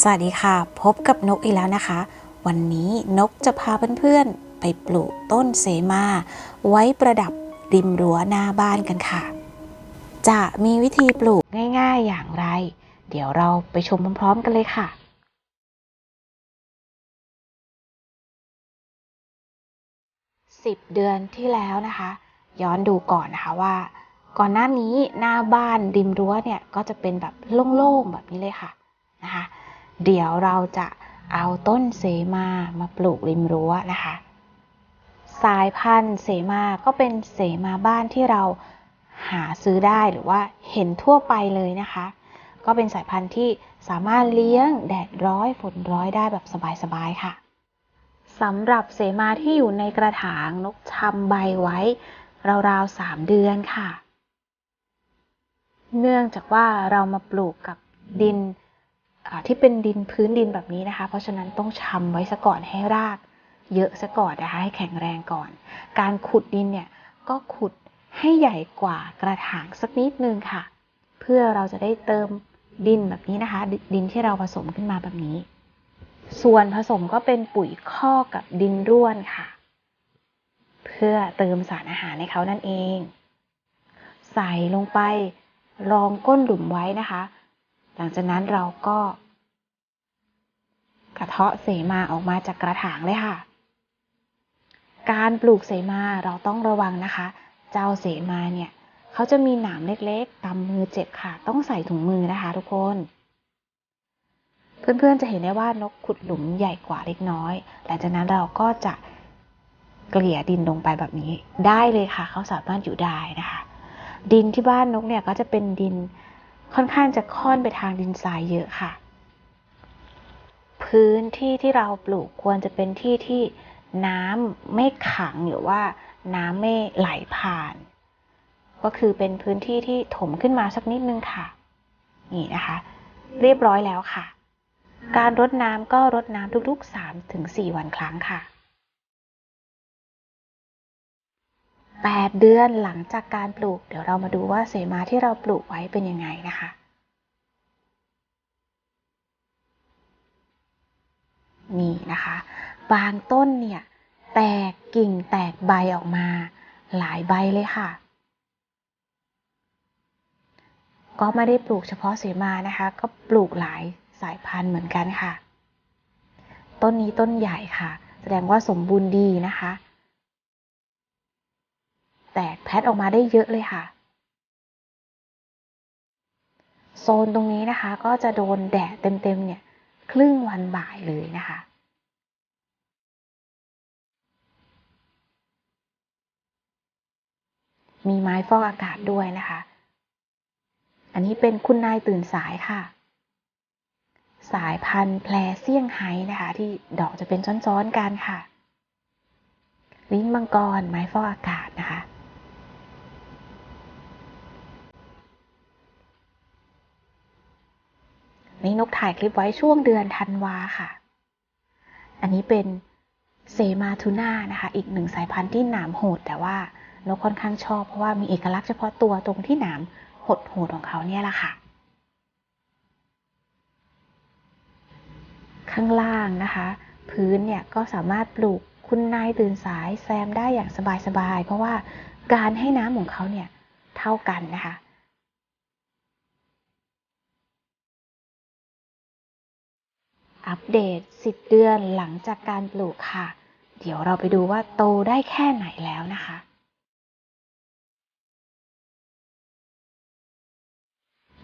สวัสดีค่ะ พบกับนกอีกแล้วนะคะ วันนี้นกจะพาเพื่อนๆ ไปปลูกต้นเสมา ไว้ประดับริมรั้วหน้าบ้านกันค่ะ จะมีวิธีปลูกง่ายๆอย่างไร เดี๋ยวเราไปชมพร้อมๆกันเลยค่ะ10เดือนที่แล้วนะคะ ย้อนดูก่อนนะคะว่า ก่อนหน้านี้หน้าบ้านริมรั้วเนี่ยก็จะเป็นแบบโล่งๆแบบนี้เลยค่ะ นะคะ เดี๋ยวเราจะเอาต้นเสมามาปลูกริมรั้วนะคะ สายพันธุ์เสมาก็เป็นเสมาบ้านที่เราหาซื้อได้หรือว่าเห็นทั่วไปเลยนะคะ ก็เป็นสายพันธุ์ที่สามารถเลี้ยงแดดร้อยฝนร้อยได้แบบสบายๆค่ะสำหรับเสมาที่อยู่ในกระถางนกชำใบไว้ราวๆสามเดือนค่ะ เนื่องจากว่าเรามาปลูกกับดิน ที่เป็นดินพื้นดินแบบนี้นะคะ เพราะฉะนั้นต้องชำไว้ซะก่อนให้ราก เยอะซะก่อนนะคะให้แข็งแรงก่อน การขุดดินเนี่ยก็ขุดให้ใหญ่กว่ากระถางสักนิดนึงค่ะ เพื่อเราจะได้เติมดินแบบนี้นะคะ ดิดินที่เราผสมขึ้นมาแบบนี้ ส่วนผสมก็เป็นปุ๋ยคอกกับดินร่วนค่ะ เพื่อเติมสารอาหารให้เขานั่นเอง ใส่ลงไปรองก้นหลุมไว้นะคะ หลังจากนั้นเราก็ กระเทาะเสมาออกมาจากกระถางเลยค่ะ การปลูกเสมาเราต้องระวังนะคะ เจ้าเสมาเนี่ยเขาจะมีหนามเล็กๆตำมือเจ็บค่ะ ต้องใส่ถุงมือนะคะ ทุกคน เพื่อนๆจะเห็นได้ว่านกขุดหลุมใหญ่กว่าเล็กน้อยหลังจากนั้นเราก็จะเกลี่ยดินลงไปแบบนี้ได้เลยค่ะ เขาสามารถอยู่ได้นะคะ ดินที่บ้านนกเนี่ยก็จะเป็นดิน ค่อนข้างจะค่อนไปทางดินทรายเยอะค่ะ พื้นที่ที่เราปลูกควรจะเป็นที่ที่น้ำไม่ขังหรือว่าน้ำไม่ไหลผ่าน ก็คือเป็นพื้นที่ที่ถมขึ้นมาสักนิดนึงค่ะ นี่นะคะ เรียบร้อยแล้วค่ะ การรดน้ำก็รดน้ำทุกๆ3ถึง4วันครั้งค่ะ 8 เดือนหลังจากการปลูก เดี๋ยวเรามาดูว่าเสมาที่เราปลูกไว้เป็นยังไงนะคะนี่นะคะ บางต้นเนี่ย แตกกิ่งแตกใบออกมา หลายใบเลยค่ะ ก็ไม่ได้ปลูกเฉพาะเสมานะคะ ก็ปลูกหลายสายพันธุ์เหมือนกันค่ะ ต้นนี้ต้นใหญ่ค่ะ แสดงว่าสมบูรณ์ดีนะคะ แตกแพทออกมาได้เยอะเลยค่ะ โซนตรงนี้นะคะ ก็จะโดนแดดเต็มๆเนี่ย ครึ่งวันบ่ายเลยนะคะมีไม้ฟอกอากาศด้วยนะคะ อันนี้เป็นคุณนายตื่นสายค่ะ สายพันธุ์แพรเซี่ยงไฮ้นะคะ ที่ดอกจะเป็นซ้อนๆกันค่ะ ลิ้นมังกรไม้ฟอกอากาศนะคะ นี่นกถ่ายคลิปไว้ช่วงเดือนธันวาค่ะ อันนี้เป็นเซมาทูน่านะคะ อีกหนึ่งสายพันธุ์ที่หนามโหด แต่ว่านกค่อนข้างชอบเพราะว่ามีเอกลักษณ์เฉพาะตัวตรงที่หนามหดโหดของเขาเนี่ยแหละค่ะ ข้างล่างนะคะ พื้นเนี่ยก็สามารถปลูกคุณนายตื่นสายแซมได้อย่างสบายๆ เพราะว่าการให้น้ำของเขาเนี่ยเท่ากันนะคะ อัปเดต 10 เดือนหลังจากการปลูกค่ะ เดี๋ยวเราไปดูว่าโตได้แค่ไหนแล้วนะคะ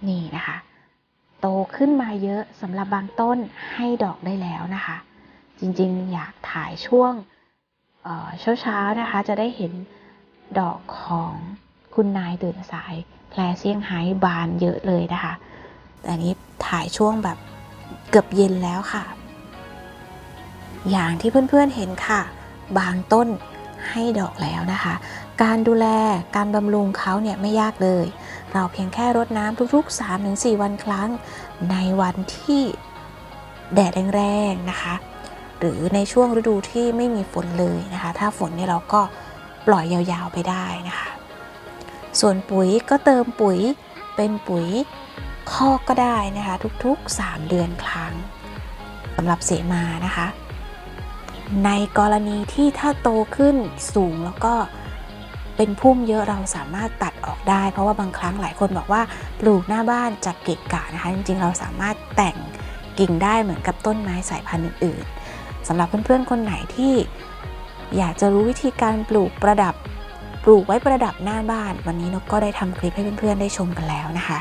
นี่นะคะ โตขึ้นมาเยอะสำหรับบางต้นให้ดอกได้แล้วนะคะ จริงๆ อยากถ่ายช่วงเช้าๆนะคะ จะได้เห็นดอกของคุณนายตื่นสายแพรเซียงไฮ้บานเยอะเลยนะคะ แต่นี้ถ่ายช่วงแบบ เกือบเย็นแล้วค่ะ อย่างที่เพื่อนๆเห็นค่ะ บางต้นให้ดอกแล้วนะคะ การดูแลการบำรุงเขาเนี่ยไม่ยากเลย เราเพียงแค่รดน้ำทุกๆ 3-4 วันครั้ง ในวันที่แดดแรงๆนะคะ หรือในช่วงฤดูที่ไม่มีฝนเลยนะคะ ถ้าฝนเนี่ยเราก็ปล่อยยาวๆไปได้นะคะ ส่วนปุ๋ยก็เติมปุ๋ยเป็นปุ๋ย คอกก็ได้นะคะ ทุกๆ 3 เดือนครั้งสำหรับเสมานะคะ ในกรณีที่ถ้าโตขึ้นสูงแล้วก็เป็นพุ่มเยอะเราสามารถตัดออกได้ เพราะว่าบางครั้งหลายคนบอกว่าปลูกหน้าบ้านจะเกะกะนะคะ จริงๆ เราสามารถแต่งกิ่งได้เหมือนกับต้นไม้สายพันธุ์อื่นๆสำหรับเพื่อนๆคนไหนที่อยากจะรู้วิธีการปลูกประดับ ปลูกไว้ประดับหน้าบ้าน วันนี้นกก็ได้ทำคลิปให้เพื่อนๆได้ชมกันแล้วนะคะ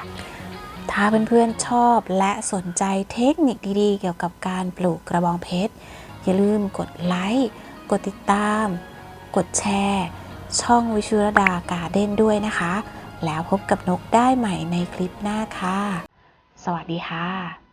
ถ้าเพื่อนๆชอบและสนใจเทคนิคดีๆ เกี่ยวกับการปลูกกระบองเพชร อย่าลืมกดไลค์ กดติดตาม กดแชร์ ช่องวิชุรดาการ์เด้นด้วยนะคะ แล้วพบกับนกได้ใหม่ในคลิปหน้าค่ะ สวัสดีค่ะ